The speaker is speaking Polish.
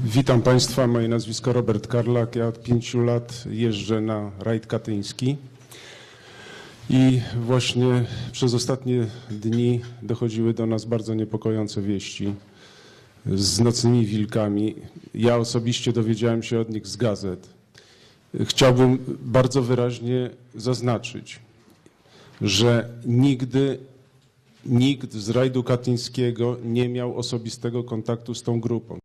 Witam Państwa, moje nazwisko Robert Karlak. Ja od pięciu lat jeżdżę na rajd katyński i właśnie przez ostatnie dni dochodziły do nas bardzo niepokojące wieści z nocnymi wilkami. Ja osobiście dowiedziałem się od nich z gazet. Chciałbym bardzo wyraźnie zaznaczyć, że nigdy nikt z rajdu katyńskiego nie miał osobistego kontaktu z tą grupą.